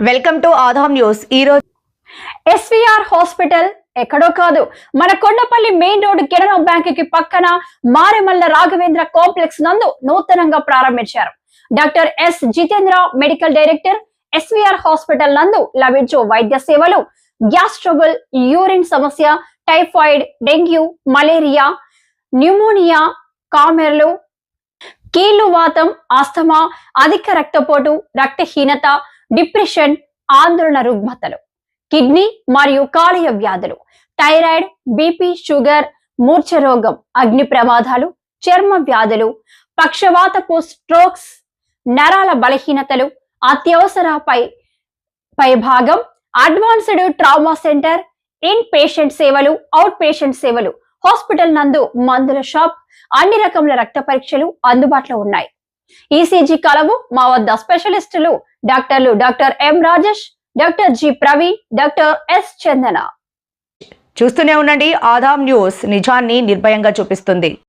Welcome to Adam news. ఈ రోజు SVR hospital ఎక్కడో కాదు. మన కొండపల్లి మెయిన్ రోడ్ కెనరా బ్యాంక్కి పక్కన మారెమల్ల రాఘవేంద్ర కాంప్లెక్స్ నందు నూతనంగా ప్రారంభించారు. Doctor S Jitendra medical director SVR hospital నందు లభించు వైద్య సేవలు గ్యాస్ ట్రబుల్ యూరిన్ సమస్య టైఫాయిడ్ డెంగ్యూ మలేరియా న్యూమోనియా కామెర్లు కీళ్ళు వాతం ఆస్తమా అధిక రక్తపోటు రక్తహీనత డిప్రెషన్ ఆందోళన రుగ్మతలు కిడ్నీ మరియు కాలేయ వ్యాధులు థైరాయిడ్ బీపీ షుగర్ మూర్ఛ రోగం అగ్ని ప్రమాదాలు చర్మ వ్యాధులు పక్షవాతపు స్ట్రోక్స్ నరాల బలహీనతలు అత్యవసర పై పై భాగం advanced trauma centre in patient సేవలు అవుట్ పేషెంట్ సేవలు హాస్పిటల్ నందు మందుల షాప్ అన్ని రకముల రక్త పరీక్షలు అందుబాటులో ఉన్నాయి. ఈసీజీ కలవు. మా వద్ద స్పెషలిస్టులు డాక్టర్లు doctor M Rajesh doctor G Praveen doctor S Chandana. చూస్తూనే ఉండండి. ఆదాం న్యూస్ నిజాన్ని నిర్భయంగా చూపిస్తుంది.